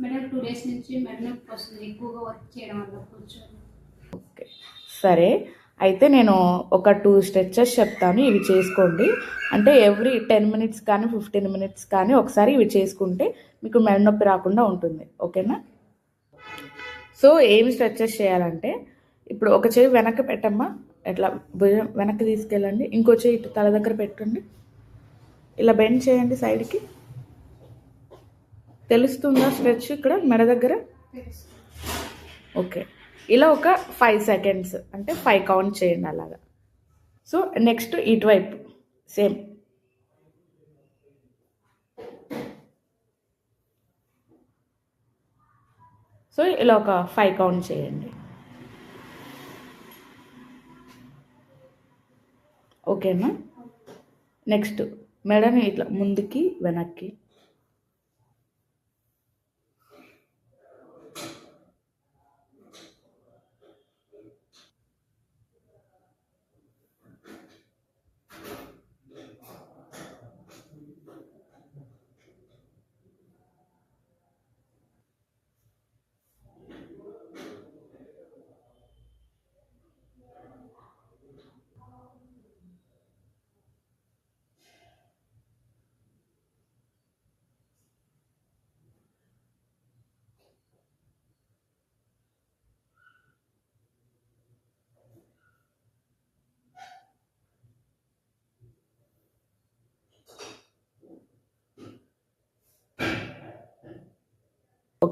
Madam two days నుంచి మెడ నొప్పి వస్తుంది. ఎక్కువగా వర్క్ చేయడం వల్ల కూర్చొని. ఓకే. సరే. అయితే నేను ఒక టూ స్ట్రెచెస్ చెప్తాను. ఇవి చేసుకోండి. అంటే ఎవ్రీ టెన్ మినిట్స్ కానీ ఫిఫ్టీన్ మినిట్స్ కానీ ఒకసారి ఇవి చేసుకుంటే మీకు మెడ నొప్పి రాకుండా ఉంటుంది. ఓకేనా? సో ఏమి స్ట్రెచెస్ చేయాలంటే ఇప్పుడు ఒక చేయి వెనక్కి పెట్టమ్మా. ఎట్లా? భుజం వెనక్కి తీసుకెళ్ళండి. ఇంకో చేయి ఇటు తల దగ్గర పెట్టండి. ఇలా బెండ్ చేయండి సైడ్కి తెలుస్తుందా స్ట్రెచ్ ఇక్కడ మెడ దగ్గర? ఓకే. ఇలా ఒక ఫైవ్ సెకండ్స్ అంటే ఫైవ్ కౌంట్ చేయండి అలాగా. సో నెక్స్ట్ ఇటువైపు సేమ్ సో ఇలా ఒక ఫైవ్ కౌంట్ చేయండి. ఓకేనా నెక్స్ట్ మెడని ఇట్లా ముందుకి వెనక్కి.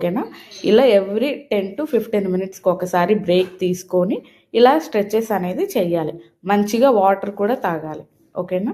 ఓకేనా? ఇలా ఎవ్రీ టెన్ టు ఫిఫ్టీన్ మినిట్స్కి ఒకసారి బ్రేక్ తీసుకొని ఇలా స్ట్రెచెస్ అనేది చేయాలి మంచిగా వాటర్ కూడా తాగాలి. ఓకేనా?